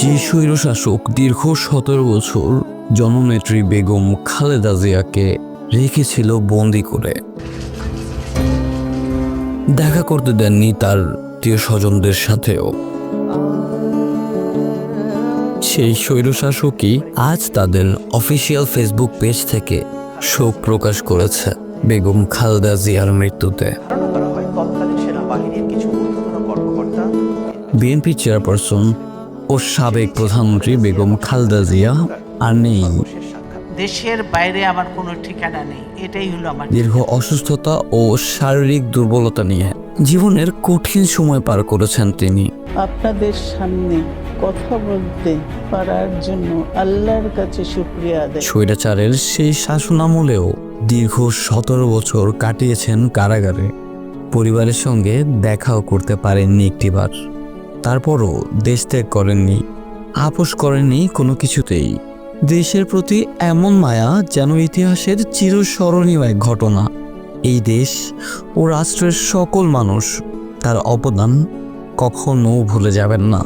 যে স্বৈরশাসক দীর্ঘ সতেরো বছর জননেত্রী বেগম খালেদা জিয়াকে রেখেছিল বন্দি করে। দেখা করতে দেননি তার প্রিয় স্বজনদের সাথেও। সেই স্বৈরশাসকই আজ তাদের অফিসিয়াল ফেসবুক পেজ থেকে শোক প্রকাশ করেছে বেগম খালেদা জিয়ার মৃত্যুতে। বিএনপি চেয়ারপারসন ও সাবেক প্রধানমন্ত্রী বেগম খালদা জিয়া আর নেই। দেশের বাইরে আমার কোনো ঠিকানা নেই। এটাই হলো আমার দীর্ঘ অসুস্থতা ও শারীরিক দুর্বলতা নিয়ে জীবনের কঠিন সময় পার করেছেন তিনি। আপনাদের সামনে কথা বলতে পারার জন্য আল্লাহর কাছে শুক্রিয়া আদায়। স্বৈরাচারের সেই শাসনামলেও দীর্ঘ সতেরো বছর কাটিয়েছেন কারাগারে। পরিবারের সঙ্গে দেখাও করতে পারেননি একটিবার। তারপরও দেশ ত্যাগ করেননি। আপোষ করেননি কোনো কিছুতেই। দেশের প্রতি এমন মায়া যেন ইতিহাসের চিরস্মরণীয় এক ঘটনা। এই দেশ ও রাষ্ট্রের সকল মানুষ, তার অবদান কখনো ভুলে যাবেন না।